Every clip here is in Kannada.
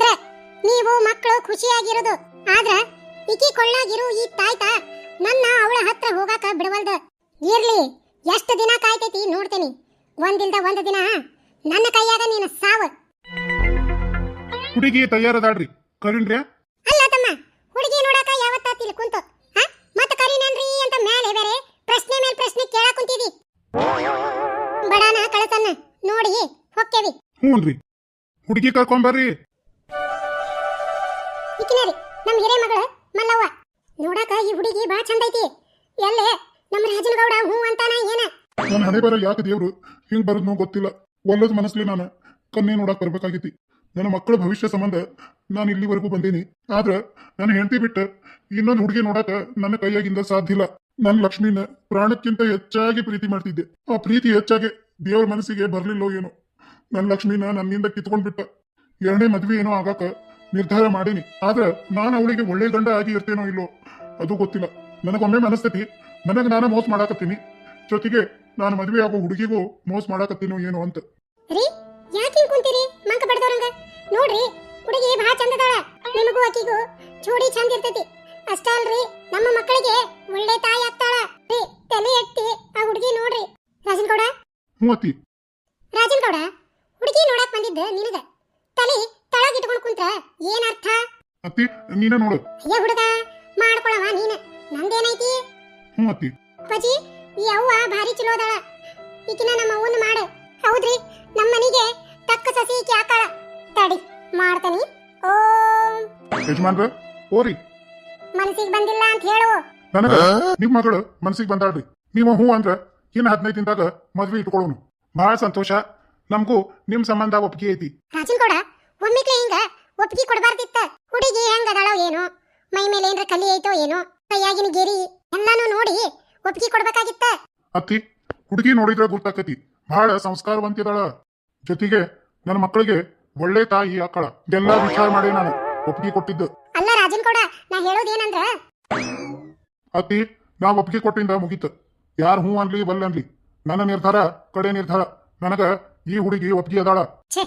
ಅಂದ್ರ ನೀವು ಮಕ್ಕಳು ಖುಷಿಯಾಗಿರೋದು. ಆದ್ರೆ ಇಕಿ ಕೊಳ್ಳಾಗಿರು ಈ ತಾಯ್ತ ನನ್ನ ಅವಳ ಹತ್ರ ಹೋಗಾಕ ಬಿಡವಲ್ದ. ಇರ್ಲಿ ಎಷ್ಟು ದಿನ ಕಾಯ್ತೈತಿ ನೋಡ್ತೇನಿ. ಒಂದಿಲ್ದ ಒಂದ್ ದಿನ ನನ್ನ ಕೈಯಾಗ ನೀನು ಸಾವು. ಹುಡುಗಿ ತಯಾರದಾಡ್ರಿ ಕರೀನ್ರಿ. ಅಲ್ಲ ತಮ್ಮ ಹುಡುಗಿ ನೋಡಾಕ ಯಾವತ್ತ ತಿಳಿ ಕುಂತು? ಹ? ಮತ್ತ ಕರೀನೇನ್ರಿ ಅಂತ ಮೇಲೆ ಬೇರೆ ಪ್ರಶ್ನೆ ಮೇಲೆ ಪ್ರಶ್ನೆ ಕೇಳಾ ಕುಂತಿದಿ? ಬಡಾನ ಕಳತನ್ನ ನೋಡಿ ಹೊಕ್ಕೇವಿ ಹ್ಞೂನ್ರಿ ಹುಡುಗಿ ಕರ್ಕೊಂಬರ್ರಿ ನಮ್ಮ ಹಿರೇ ಮಗಳು, ಮಲ್ಲವ್ವ. ನೋಡಾಕ ಈ ಹುಡುಗಿ ಬಾ ಚಂದ ಐತಿ. ಎಲ್ಲೇ? ನಮ್ಮ ರಾಜನಗೌಡ ಹೂ ಅಂತಾನ ಏನ? ನನ್ನ ಹಣೆ ಬರ ಯಾಕೆ ದೇವ್ರು? ಹಿಂಗ್ ಬರದ್ನೋ ಗೊತ್ತಿಲ್ಲ. ಒಲ್ಲದ ಮನಸ್ಲಿ ನಾನು. ಕನ್ನೆ ನೋಡಕ್ ಬರ್ಬೇಕಾಗೈತಿ. ನನ್ನ ಮಕ್ಕಳ ಭವಿಷ್ಯ ಸಂಬಂಧ ನಾನು ಇಲ್ಲಿವರೆಗೂ ಬಂದೇನಿ. ಆದ್ರ ನನ್ನ ಹೆಂಡತಿ ಬಿಟ್ಟ ಇನ್ನೊಂದು ಹುಡುಗಿ ನೋಡಾಕ ನನ್ನ ಕೈಯಾಗಿಂದ ಸಾಧ್ಯ ಇಲ್ಲ. ನನ್ನ ಲಕ್ಷ್ಮಿನ ಪ್ರಾಣಕ್ಕಿಂತ ಹೆಚ್ಚಾಗಿ ಪ್ರೀತಿ ಮಾಡ್ತಿದ್ದೆ. ಆ ಪ್ರೀತಿ ಹೆಚ್ಚಾಗಿ ದೇವ್ರ ಮನಸ್ಸಿಗೆ ಬರ್ಲಿಲ್ಲೋ ಏನೋ. ನನ್ನ ಲಕ್ಷ್ಮಿನ ನನ್ನಿಂದ ಕಿತ್ಕೊಂಡ್ಬಿಟ್ಟ. ಎರಡನೇ ಮದ್ವೆ ಏನೋ ಆಗಾಕ ನಿರ್ಧಾರ ಮಾಡೀನಿ. ಆದ್ರೆ ನಾನು ಅವಳಿಗೆ ಒಳ್ಳೆ ಗಂಡ ಆಗಿ ಇರ್ತೇನೋ ಇಲ್ಲೋ ಅದು ಗೊತ್ತಿಲ್ಲ. ನನಗೊಮ್ಮೆ ಮನಸ್ಥಿತಿ ನನಗೆ ನಾನು ಮೋಸ ಮಾಡಾಕತ್ತೀನಿ. ಜೊತೆಗೆ ನಾನು ಮದುವೆ ಆಗೋ ಹುಡುಗಿಗೂ ಮೋಸ ಮಾಡಾಕತ್ತೀನೋ ಏನೋ ಅಂತ. ರೀ ಯಾಕೆ ಕುಂತೀರಿ? ಮಂಕ ಬಡ್ದವ್ರಂಗ? ನೋಡ್ರಿ ಹುಡುಗಿ ಬಾ ಚಂದದಾಳ. ನಿಮಗೂ ಆಕಿಗೂ ಜೋಡಿ ಚಂದ ಇರ್ತೈತಿ. ಅಷ್ಟ ಅಲ್ರಿ ನಮ್ಮ ಮಕ್ಕಳಿಗೆ ಒಳ್ಳೆ ತಾಯಿ ಆಗ್ತಾಳ. ರೀ ತಲೆ ಎತ್ತಿ ಆ ಹುಡುಗಿ ನೋಡ್ರಿ. ರಾಜನಗೌಡ? ಹ್ಞೂ ರಾಜನ್ ಗೌಡ ಹುಡುಗಿ ನೋಡಕ್ ಬಂದಿದ್ದ ನಿನಗ? ತಲೆ ತಳಗ್ ಇಟ್ಕೊಂಡ್ ಕುಂತ್ರ ಏನ್ ಅರ್ಥ ಅತ್ತಿ ನೀನ ನೋಡು. ಅಯ್ಯ ಹುಡುಗ ಮಾಡ್ಕೊಳವ ನೀನ. ನಂದೇನೈತಿ? ಹ್ಞೂ ಅತ್ತಿ. ಅಪ್ಪಾಜಿ ಈ ಅವ್ವ ಭಾರಿ ಚಲೋ ಅದಾಳ. ಈಕಿನ ನಮ್ಮ ಅವ್ವನ ಮಾಡು. ಹೌದ್ರಿ ನಮ್ಮ ಮನಿಗೆ ತಕ್ಕ ಸಸಿ ಈಕಿ ಹಾಕಾಳ ತಡಿ ಮಾಡ್ತನಿ. ಓಂ. ಯಜಮಾನ್ರ ಓರಿ ಮನಸ್ಸಿಗೆ ಬಂದಿಲ್ಲ ಅಂತ ಹೇಳು. ನನಗ ನಿಮ್ ಮಗಳು ಮನಸ್ಸಿಗೆ ಬಂದಾಳ್ರಿ. ನೀವು ಹ್ಞೂ ಅಂದ್ರ ಇನ್ನು ಹದಿನೈದು ದಿನದಾಗ ಮದ್ವೆ ಇಟ್ಕೊಳ್ಳೋನು. ಬಹಳ ಸಂತೋಷ. ನಮಗೂ ನಿಮ್ ಸಂಬಂಧ ಒಪ್ಪಿಗೆ ಐತಿ. ರಾಜನ್ ಒಮ್ಮಿಕ್ಲೆ ಹಿಂಗ ಒಪ್ಪಿಗೆ ಕೊಡಬಾರ್ದಿತ್ತ. ಹುಡುಗಿ ಹೆಂಗ ಅದಾಳೋ ಏನೋ ಮೈ ಮೇಲೆ ಏನ್ರ ಕಲಿ ಐತೋ ಏನೋ ಕೈಯಾಗಿನ ಗೆರಿ ಎಲ್ಲಾನು ನೋಡಿ ಒಪ್ಪಿಗೆ ಕೊಡ್ಬೇಕಾಗಿತ್ತ. ಅತ್ತಿ ಹುಡುಗಿ ನೋಡಿದ್ರೆ ಗೊತ್ತಾಕತಿ ಬಹಳ ಸಂಸ್ಕಾರವಂತಿದಾಳ. ಜೊತೆಗೆ ನನ್ನ ಮಕ್ಕಳಿಗೆ ಒಳ್ಳೆ ತಾಯಿ ಆಕಳ ಇದೆಲ್ಲ ವಿಚಾರ ಮಾಡಿ ನಾನು ಒಪ್ಪಿಗೆ ಕೊಟ್ಟಿದ್ದು. ಅಲ್ಲ ರಾಜನ್ ನಾ ಹೇಳೋದೇನಂದ್ರ? ಅತ್ತಿ ನಾ ಒಪ್ಪಿಗೆ ಕೊಟ್ಟಿಂದ ಮುಗೀತು. ಯಾರು ಹ್ಞೂ ಅನ್ಲಿ ಬಲ್ಲ ಅನ್ಲಿ ನನ್ನ ನಿರ್ಧಾರ ಕಡೆ ನಿರ್ಧಾರ. ನನಗ ಈ ಹುಡುಗಿ ಒಪ್ಪಿಗೆ ಅದಾಳ. ಛೇ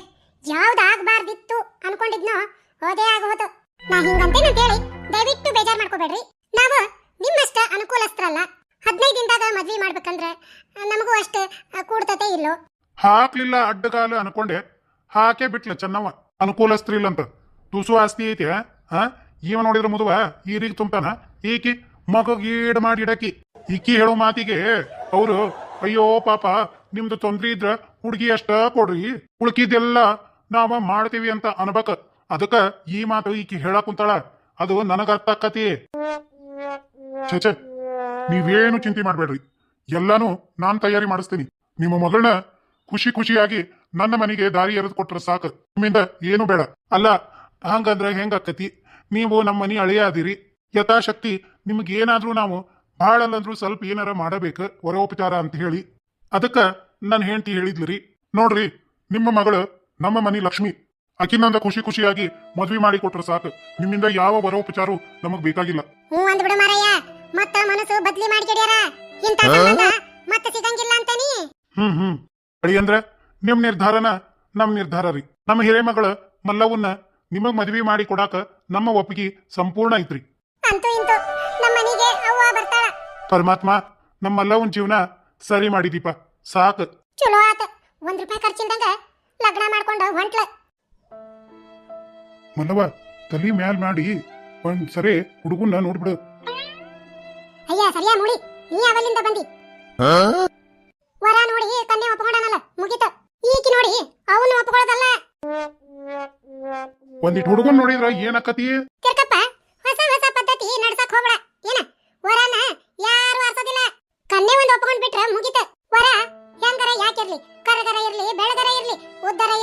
ಯಾವ್ದಾಗ್ಬಾರ್ದಿತ್ತು ಅನ್ಕೊಂಡಿದ್ನೋ, ಹೋದೇ ಆಗಬಹುದು ನಾ ಹಿಂಗಂತೇನ ಹೇಳಿ ದಯವಿಟ್ಟು ಬೇಜಾರ್ ಮಾಡ್ಕೋಬೇಡ್ರಿ. ನಾವು ನಿಮ್ಮಷ್ಟ ಅನುಕೂಲಸ್ಥರಲ್ಲ. ಹದಿನೈದು ದಿನದಾಗ ಮದ್ವಿ ಮಾಡ್ಬೇಕಂದ್ರೆ, ನಮಗೂ ಅಷ್ಟು ಕೂಡ್ತತೆ ಇಲ್ಲೋ. ಹಾಕ್ಲಿಲ್ಲ ಅಡ್ಡಗಾಲ ಅನ್ಕೊಂಡೆ. ಹಾಕೇ ಬಿಟ್ಲ ಚೆನ್ನವ ಅನುಕೂಲಸ್ತ್ರೀಲ್ ಅಂತ ತುಸು ಆಸ್ತಿ ಐತಿ, ಹಾ? ಇವ ನೋಡಿದ್ರ ಮುದುವ ರೀತಿ ತುಂಬ್ತಾನ? ಈಕಿ ಮಗ ಗೀಡ್ ಮಾಡಿ ಇಡಕಿ. ಈಕಿ ಹೇಳೋ ಮಾತಿಗೆ ಅವರು, ಅಯ್ಯೋ ಪಾಪ, ನಿಮ್ದು ತೊಂದ್ರೆ ಇದ್ರ ಹುಡುಗಿ ಅಷ್ಟ ಕೊಡ್ರಿ. ಉಳ್ಕಿದ್ದೆಲ್ಲ ನಾವ ಮಾಡ್ತೀವಿ ಅಂತ ಅನ್ಬೇಕ. ಅದಕ್ಕ ಈ ಮಾತು ಈಕಿ ಹೇಳಕ್ ಕುಂತಾಳ. ಅದು ನನಗ ಅರ್ಥ ಆಕತಿ. ಛೇ ನೀವೇನು ಚಿಂತೆ ಮಾಡ್ಬೇಡ್ರಿ. ಎಲ್ಲಾನು ನಾನ್ ತಯಾರಿ ಮಾಡಿಸ್ತೀನಿ. ನಿಮ್ಮ ಮಗಳನ್ನ ಖುಷಿ ಖುಷಿಯಾಗಿ ನನ್ನ ಮನೆಗೆ ದಾರಿ ಎರೆದು ಕೊಟ್ರೆ ಸಾಕು. ನಿಮ್ಮಿಂದ ಏನು ಬೇಡ. ಅಲ್ಲ, ಹಂಗಂದ್ರೆ ಹೆಂಗಾಕತಿ? ನೀವು ನಮ್ಮ ಮನೆ ಅಳಿಯಾದಿರಿ ಯಥಾಶಕ್ತಿ ನಿಮ್ಗೆ ಏನಾದ್ರೂ ನಾವು ಬಹಳಲ್ಲಂದ್ರೂ ಸ್ವಲ್ಪ ಏನಾರ ಮಾಡಬೇಕು, ವರೋಪಚಾರ ಅಂತ ಹೇಳಿ. ಅದಕ್ಕ ನನ್ನ ಹೆಂಡತಿ ಹೇಳಿದ್ಲಿರಿ ನೋಡ್ರಿ, ನಿಮ್ಮ ಮಗಳು ನಮ್ಮ ಮನಿ ಲಕ್ಷ್ಮಿ. ಅಕಿನಂದ ಖುಷಿ ಖುಷಿಯಾಗಿ ಮದ್ವಿ ಮಾಡಿ ಕೊಟ್ರೆ ಸಾಕು. ನಿಮ್ಮಿಂದ ಯಾವ ವರೋಪಚಾರು ನಮಗ್ ಬೇಕಾಗಿಲ್ಲ. ಹ್ಞೂ ಅಂದ್ಬಿಡು ಮಾರಯ್ಯ. ಮತ್ತ ಮನಸ್ಸು ಬದ್ಲಿ ಮಾಡ್ಕೊಡ್ಯಾರ ಇಂಥ ಸಂಬಂಧ ಮತ್ತೆ ಸಿಗಂಗಿಲ್ಲ ಅಂತಾನಿ ಹ್ಮ್ ಹ್ಮ್. ಅಂದ್ರ ನಿಮ್ ನಿರ್ಧಾರನ ನಮ್ ನಿರ್ಧಾರ ರೀ. ನಮ್ಮ ಹಿರೇಮಗಳ ಮಲ್ಲವನ್ನ ನಿಮಗ್ ಮದ್ವಿ ಮಾಡಿ ಕೊಡಾಕ ನಮ್ಮ ಒಪ್ಪಿಗೆ ಸಂಪೂರ್ಣ ಐತ್ರಿ. ಅಂತೂ ಇಂತೂ ನಮ್ಮ ಮನೆಗೆ ಅವ್ವ ಬರ್ತಾಳ. ಪರಮಾತ್ಮ ನಮ್ಮ ಮಲ್ಲವನ್ ಜೀವನ ಸರಿ ಮಾಡಿದೀಪ. ಸಾಕು. ಚಲೋ ಆತ. ಒಂದ್ ರೂಪಾಯಿ ಖರ್ಚಿಲ್ದಂಗ ಲಗ್ನ ಮಾಡ್ಕೊಂಡು ಹೊಂಟ್ಲ. ಮಲ್ಲವ ತಲಿ ಮ್ಯಾಲ್ ಮಾಡಿ ಒಂದ್ ಸರಿ ಹುಡುಗನ್ನ ನೋಡ್ಬಿಡು. ಅಯ್ಯ ಸರಿಯಾ ನೋಡಿ ನೀ ಅವಲ್ಲಿಂದ ಬಂದಿ. ವರ ನೋಡಿ ಕನ್ನೆ ಒಪ್ಕೊಂಡನಲ್ಲ ಮುಗಿತ. ಈಕಿ ನೋಡಿ ಅವನು ಒಪ್ಕೊಳ್ಳೋದಲ್ಲ. ಒಂದಿಟ್ ಹುಡುಗನ್ ನೋಡಿದ್ರ ಏನಕ್ಕತಿ ತಿರ್ಕಪ್ಪ ಹೊಸ ಹೊಸ ಪದ್ಧತಿ ನಡ್ಸಕ್ ಹೋಗ್ಬೇಡ.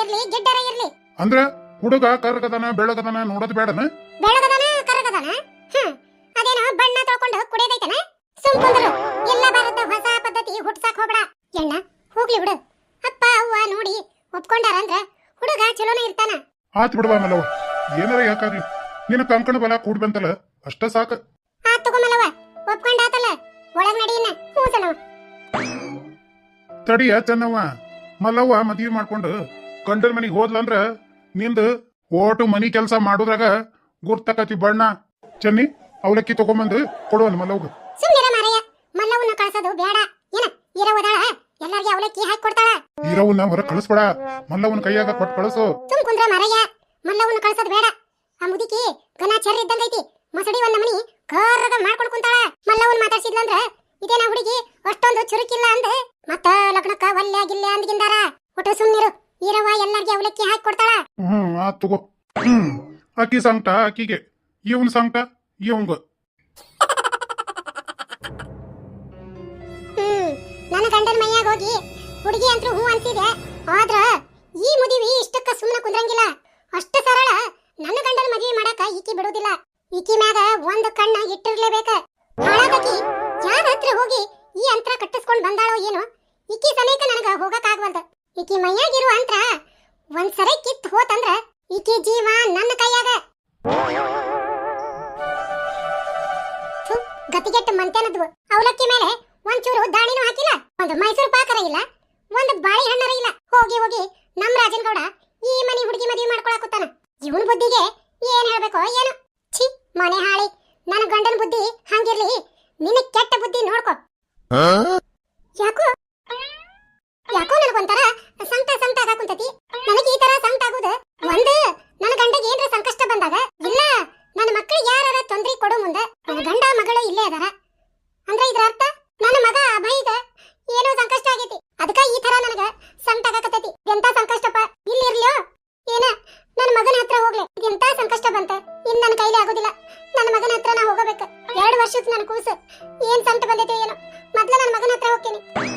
ಇರ್ಲಿ ಗೆಡ್ಡರ ಇರ್ಲಿ. ಅಂದ್ರೆ ಹುಡುಗ ಕರ್ಗದನ ಬೆಳಗದನ ನೋಡೋದು ಬೇಡನ? ಬೆಳಗದನ ಕರಗದನ? ಹ್ಮ್. ಅದೇನೋ ಬಣ್ಣ ತೊಳ್ಕೊಂಡು ಕುಡಿಯೋದೈತನ? ಸುಮ್ಕೊಂಡ್ರು ಎಲ್ಲ ಬರದ ಹೊಸ ಪದ್ಧತಿ ಹುಟ್ಸಕ್ ಹೋಗ್ಬೇಡ. ಎಣ್ಣ ಹೋಗ್ಲಿ ಬಿಡು. ಅಪ್ಪ ಅವ್ವ ನೋಡಿ ಒಪ್ಕೊಂಡಾರ ಅಂದ್ರೆ ಹುಡುಗ ಚಲೋನೇ ಇರ್ತಾನ. ಆತ್ ಬಿಡುವ ಮಲವ ಏನಾರ ಯಾಕಾಗ್ಲಿ ನಿನ್ನ ಕಂಕಣ ಬಲ ಕೂಡ್ ಬಂತಲ್ಲ ಅಷ್ಟ ಸಾಕ. ತಗೋ ಮಲವ ಒಪ್ಕೊಂಡಾತಲ್ಲ. ಒಳಗ್ ನಡೀನ ಹ್ಞೂ ಸಣ್ಣವ ತಡಿಯ ಚೆನ್ನವ್ವ. ಮಲ್ಲವ್ವ ಮದ್ವಿ ಮಾಡ್ಕೊಂಡು ಗಂಡನ ಮನೆಗೆ ಹೋದ್ಲಂದ್ರ ನಿಂದು ಓಟು ಮನಿ ಕೆಲಸ ಮಾಡೋದ್ರಾಗ ಗುರ್ತಕತಿ ಬಣ್ಣ. ಚೆನ್ನಿ ಅವಲಕ್ಕಿ ತಗೊಂಬಂದು ಕೊಡುವಲ್ಲ ಮಲ್ಲವ್ಗ. ಸುಮ್ಮನೆ ಮಾರಯ್ಯ ಮಲ್ಲವನ್ನ ಕಳ್ಸೋದು ಬೇಡ. ಏನ ಇರವದಾಳ ಎಲ್ಲರಿಗೆ ಅವಲಕ್ಕಿ ಹಾಕಿ ಕೊಡ್ತಾಳ? ಇರವನ್ನ ಹೊರ ಕಳಿಸ್ಬೇಡ. ಮಲ್ಲವನ ಕೈಯಾಗ ಕೊಟ್ಟು ಕಳಿಸು. ಸುಮ್ ಕುಂದ್ರ ಮಾರಯ್ಯ ಮಲ್ಲವನ್ನ ಕಳ್ಸೋದು ಬೇಡ. ಆ ಮುದುಕಿ ಗನ ಚೆರ್ ಇದ್ದಂಗೈತಿ ಮಸಡಿ ಒಂದ ಮನಿ ಕರ್ರಗ ಮಾಡ್ಕೊಂಡು ಕುಂತಾಳ. ಮಲ್ಲವನ್ ಮಾತಾಡ್ಸಿದ್ಲಂದ್ರ ಇದೇನ ಹುಡುಗಿ ಅಷ್ಟೊಂದು ಚುರುಕಿಲ್ಲ ಅಂದ ಮತ್ತ ಲಗ್ನಕ್ಕ ಒಲ್ಲೆ ಗಿಲ್ಲೆ ಅಂದ್ಗಿಂದಾರ. ಒಟ್ಟು ಸುಮ್ನಿರು. ಈರವ್ವ ಎಲ್ಲರಿಗೆ ಅವಲಕ್ಕಿ ಹಾಕಿ ಕೊಡ್ತಾಳ? ಹ್ಮ್ ಆ ತಗೋ. ಹ್ಮ್ ಅಕ್ಕಿ ಸಂಕಟ ಅಕ್ಕಿಗೆ. ಇವನ್ ಸಂಕಟ ಇವಂಗ. ಹ್ಮ್ ನನ್ನ ಗಂಡನ ಮೈಯಾಗ ಹೋಗಿ ಹುಡುಗಿ ಅಂತೂ ಹೂ ಅಂತಿದೆ ಆದ್ರ ಈ ಮುದಿವಿ ಇಷ್ಟಕ್ಕ ಸುಮ್ಮನೆ ಕುಂದ್ರಂಗಿಲ್ಲ. ಅಷ್ಟ ಸರಳ ನನ್ನ ಗಂಡನ ಮದುವೆ ಮಾಡಾಕ ಈಕಿ ಬಿಡುದಿಲ್ಲ. ಈಕಿ ಮ್ಯಾಗ ಒಂದ್ ಕಣ್ಣ ಇಟ್ಟಿರ್ಲೇಬೇಕ. ಹಾಳಾದಕಿ ಯಾರ ಹತ್ರ ಹೋಗಿ ಈ ಅಂತ್ರ ಕಟ್ಟಿಸ್ಕೊಂಡ್ ಬಂದಾಳೋ ಏನೋ ಈಕಿ ಸಮೇತ ನನಗ ಹೋಗಕ್ ಆಗ್ವಲ್ದ. ಈಕಿ ಮೈಯಾಗಿರುವ ಅಂತ್ರ ಒಂದ್ ಸರಿ ಕಿತ್ ಹೋತಂದ್ರ ಈಕಿ ಜೀವ ನನ್ನ ಕೈಯಾಗ. ಗತಿಗೆಟ್ಟ ಮಂತೆನದ್ವು ಅವಲಕ್ಕಿ ಮೇಲೆ ಒಂಚೂರು ದಾಣಿನೂ ಹಾಕಿಲ್ಲ, ಒಂದು ಮೈಸೂರು ಪಾಕರ ಇಲ್ಲ, ಒಂದು ಬಾಳೆಹಣ್ಣರ ಇಲ್ಲ. ಹೋಗಿ ಹೋಗಿ ನಮ್ ರಾಜನ್ ಗೌಡ ಈ ಮನಿ ಹುಡುಗಿ ಮದುವೆ ಮಾಡ್ಕೊಳಕುತ್ತಾನ. ಇವನ್ ಬುದ್ಧಿಗೆ ಏನ್ ಹೇಳ್ಬೇಕೋ ಏನು. ಛಿ, ಮನೆ ಹಾಳಿ. ನನ್ನ ಗಂಡನ ಬುದ್ಧಿ ಹಂಗಿರ್ಲಿ. ನಿನ್ನ ಕೆಟ್ಟ ಬುದ್ಧಿ ಹೋಗ್ತೀನಿ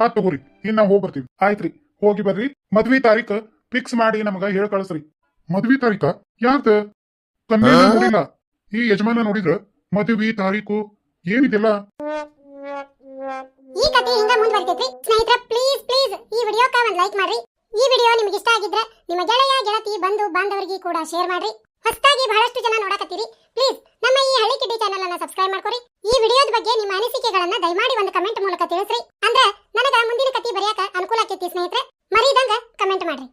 ಆ ತಗೋರಿ. ಇನ್ನ ಹೋಗಿ ಬರ್ತೀವಿ. ಆಯ್ತ್ರಿ. ಹೋಗಿ ಬರ್ರಿ. ಮದ್ವಿ ತಾರೀಖ ಫಿಕ್ಸ್ ಮಾಡಿ ನಮಗ ಹೇಳ್ ಕಳಿಸ್ರಿ. ಮದ್ವಿ ತಾರೀಖ? ಯಾರ್ದ? ಕನ್ಯಾ ನೋಡಿಲ್ಲ? ಈ ಯಜಮಾನ ನೋಡಿದ್ರ ಮದ್ವಿ ತಾರೀಕು ಏನಿದೆಲ್ಲ? ಈ ಕಥೆ ಹಿಂಗ ಮುಂದುವರಿತೈತ್ರಿ ಸ್ನೇಹಿತರ ಪ್ಲೀಸ್ ಪ್ಲೀಸ್ ಈ ವಿಡಿಯೋಕ್ಕ ಒಂದು ಲೈಕ್ ಮಾಡ್ರಿ. ಈ ವಿಡಿಯೋ ನಿಮಗೆ ಇಷ್ಟ ಆಗಿದ್ರೆ ನಿಮ್ಮ ಗೆಳೆಯ ಗೆಳತಿ ಬಂಧು ಬಾಂಧವರಿಗೆ ಕೂಡ ಶೇರ್ ಮಾಡ್ರಿ. ಹೊಸದಾಗಿ ಬಹಳಷ್ಟು ಜನ ನೋಡಕತ್ತೀರಿ. ಪ್ಲೀಸ್ ನಮ್ಮ ಈ ಹಳ್ಳಿ ಕಿಡ್ಡಿ ಚಾನೆಲ್ ಅನ್ನ ಸಬ್ಸ್ಕ್ರೈಬ್ ಮಾಡ್ಕೊರಿ. ಈ ವಿಡಿಯೋದ ಬಗ್ಗೆ ನಿಮ್ಮ ಅನಿಸಿಕೆಗಳನ್ನ ದಯಮಾಡಿ ಒಂದು ಕಮೆಂಟ್ ಮೂಲಕ ತಿಳಿಸ್ರಿ. ಅಂದ್ರೆ ನನಗ ಮುಂದಿನ ಕತಿ ಬರೆಯಕ ಅನುಕೂಲ ಆಕೈತಿ ಸ್ನೇಹಿತರೆ, ಮರಿದಂಗ ಕಮೆಂಟ್ ಮಾಡ್ರಿ.